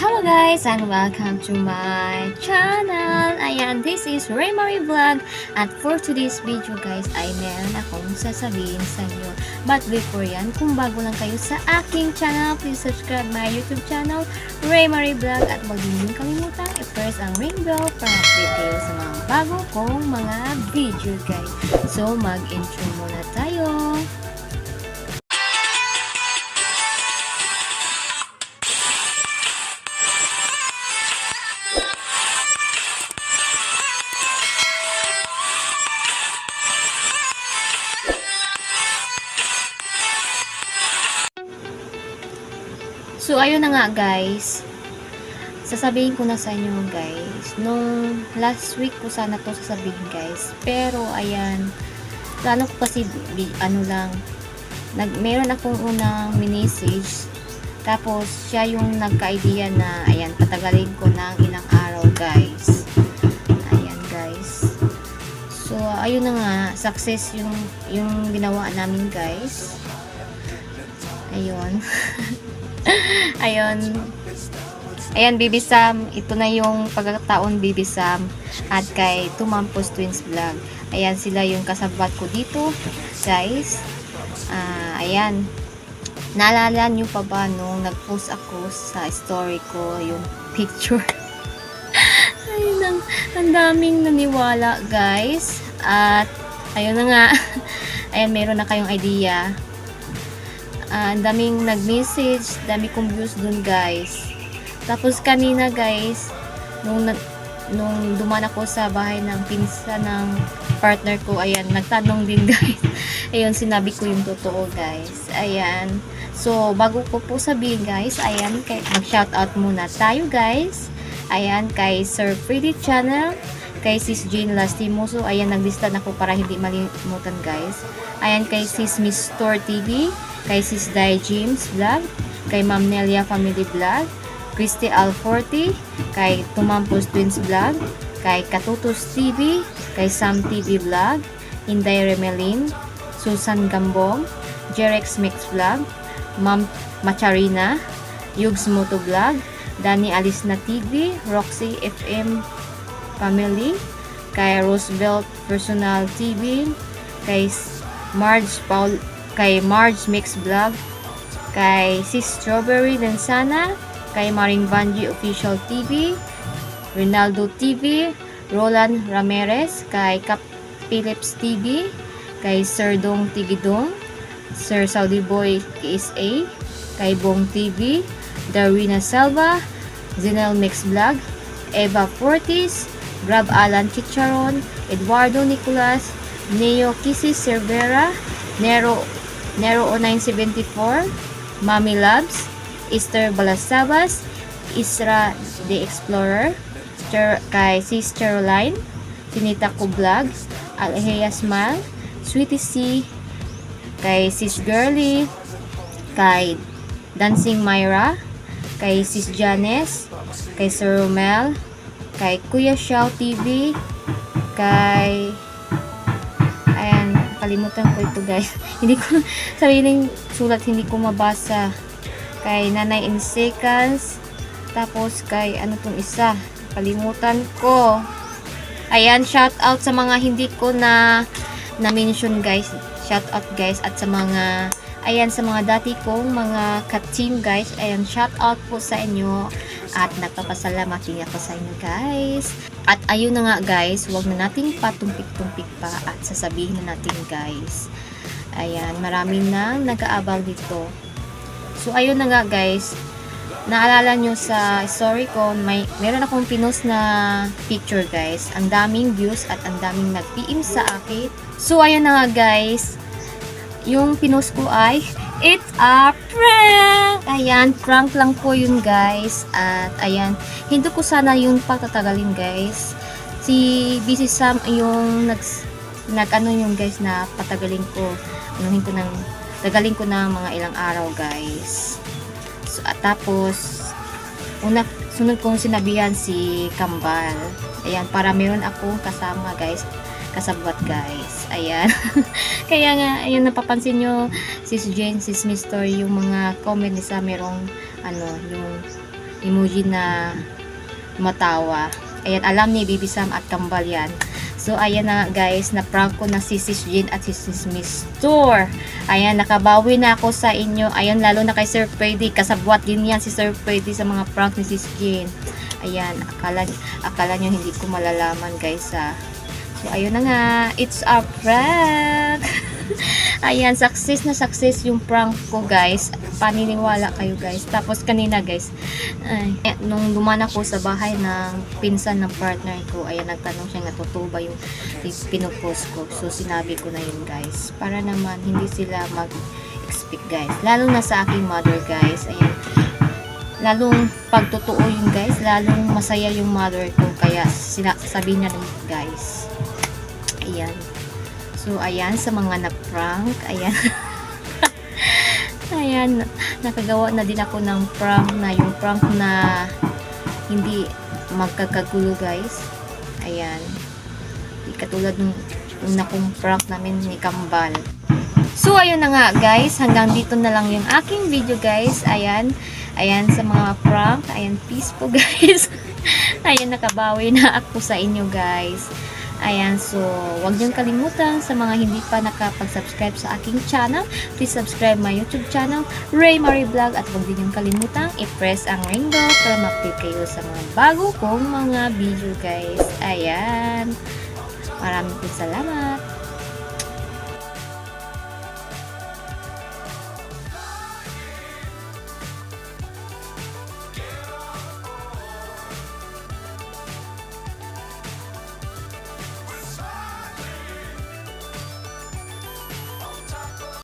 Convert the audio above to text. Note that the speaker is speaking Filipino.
Hello guys and welcome to my channel. Ayan, this is Ray Marie Vlog. At for today's video guys ay meron akong sasabihin sa inyo. But before yan, kung bago lang kayo sa aking channel, please subscribe my YouTube channel, Ray Marie Vlog. At huwag din yung kalimutan i-press ang ring bell para update kayo sa mga bago kong mga video guys. So mag-intro muna tayo. So, ayun na nga guys. Sasabihin ko na sa inyo guys. Nung last week ko sana to sasabihin guys. Pero, ayan. Plano ko kasi, ano lang. Nag, meron akong unang message. Tapos, siya yung nagka-idea na, ayan, patagalin ko ng ilang araw guys. Ayan guys. So, ayun na nga. Success yung, yung ginawa namin guys. Ayun. Ayun. Ayan, Bibi Sam. Ito na yung pagkataon Bibi Sam at kay Tumampos Twins Vlog. Ayan, sila yung kasabat ko dito. Guys. Ah, ayan. Naalala nyo pa ba nung nag-post ako sa story ko yung picture? Ayun, ang, ang daming naniwala, guys. At, ayun na nga. Ayan, meron na kayong idea. Ang daming nag-message, dami kong views dun guys. Tapos kanina guys, nung, nung duman ako sa bahay ng pinsa ng partner ko, ayan, nagtanong din guys. Ayun, sinabi ko yung totoo guys. Ayan. So, bago ko po sabihin guys, ayan, mag-shoutout muna tayo guys. Ayan, kay Sir Freddy Channel, kay Sis Jean Lastimoso, ayan, naglista na ko para hindi malimutan guys. Ayan, kay Sis Miss Store TV, kay Sis Dai James Vlog, kay Ma'am Nelia Family Vlog, Christy Alforti, kay Tumampos Twins Vlog, kay Katutos TV, kay Sam TV Vlog, Inday Remelin, Susan Gambong, Jerex Mix Vlog, Ma'am Macharina, Yugs Moto Vlog, Dani Alisna TV, Roxy FM Family, kay Roosevelt Personal TV, kay Marge Paul, kay Marge Mix Vlog, kay Sis Strawberry Lensana, kay Maring Banji Official TV, Ronaldo TV, Roland Ramirez, kay Cap Philips TV, kay Sir Dong Tigidong, Sir Saudi Boy KSA, kay Bong TV, Darwina Selva, Zinel Mix Vlog, Eva Fortis, Grab Alan Chicharon, Eduardo Nicolas, Neo Kisi Cervera, Nero Nero 0974, Mami Labs, Easter Balasabas, Isra the Explorer, Cher, kay Sis Caroline, Sinita ko Vlog, Alhea Smile, Sweetie C, kay Sis Girly, kay Dancing Myra, kay Sis Janes, kay Sir Romel, kay Kuya Xiao TV, kay ayan, kalimutan ko ito guys. hindi ko, sariling sulat hindi ko mabasa. Kay Nanay in Seconds, tapos kay ano tong isa, kalimutan ko. Ayan, shout out sa mga hindi ko na na-mention guys. Shout out guys at sa mga ayan sa mga dati kong mga ka-team guys. Ayan, shout out po sa inyo at nagpapasalamat din ako sa inyo guys. At ayun na nga guys, huwag na nating patumpik-tumpik pa at sasabihin na natin guys. Ayan, marami nang nag-aabang dito. So ayun na nga guys, naalala nyo sa story ko, may meron akong pinost na picture guys. Ang daming views at ang daming nag-PM sa akin. So ayun na nga guys, yung pinost ko ay It's a prank! Ayan, prank lang po yun guys. At ayan, hindi ko sana yung pagtatagalin guys. Si Busy Sam yung nag, nag ano yung guys na patagalin ko. Anuhin ko ng, tagalin ko ng mga ilang araw guys. So, at tapos, una, sunod kong sinabihan si Kambal. Ayan, para meron akong kasama guys kasabwat guys. Ayan. Kaya nga, ayun napapansin nyo, sis Jane, sis Mister, yung mga comment sa merong, ano, yung emoji na matawa. Ayan, alam ni Bibi Sam at Kambal yan. So, ayan na guys, na-prank ko na si Sis Jean at si Sis Miss Tour. Ayan, nakabawi na ako sa inyo. Ayan, lalo na kay Sir Freddy. Kasabwat din yan si Sir Freddy sa mga prank ni Sis Jean. Ayan, akala, akala nyo hindi ko malalaman guys ha. So, ayun na nga. It's a prank! Ayan, success na success yung prank ko guys. Paniniwala kayo guys. Tapos kanina guys, ay, eh, nung duman ako sa bahay ng pinsan ng partner ko, ayan, nagtanong siya nga totoo ba yung pinupost ko. So, sinabi ko na yun guys. Para naman hindi sila mag-expect guys. Lalo na sa aking mother guys. Ayan, lalong pag totoo yun guys, lalong masaya yung mother ko. Kaya sina- sabi niya rin guys. Ayan. So, ayan, sa mga na-prank, ayan. ayan, nakagawa na din ako ng prank na yung prank na hindi magkakagulo guys. Ayan. Di katulad nung una kong prank namin ni Kambal. So, ayun na nga guys. Hanggang dito na lang yung aking video guys. Ayan. Ayan sa mga prank. Ayan, peace po guys. Ayan, nakabawi na ako sa inyo guys. Ayan, so, huwag niyong kalimutan sa mga hindi pa nakapag-subscribe sa aking channel. Please subscribe my YouTube channel, Ray Marie Vlog. At huwag din niyong kalimutan i-press ang ring bell para ma-update kayo sa mga bago kong mga video guys. Ayan. Maraming po salamat.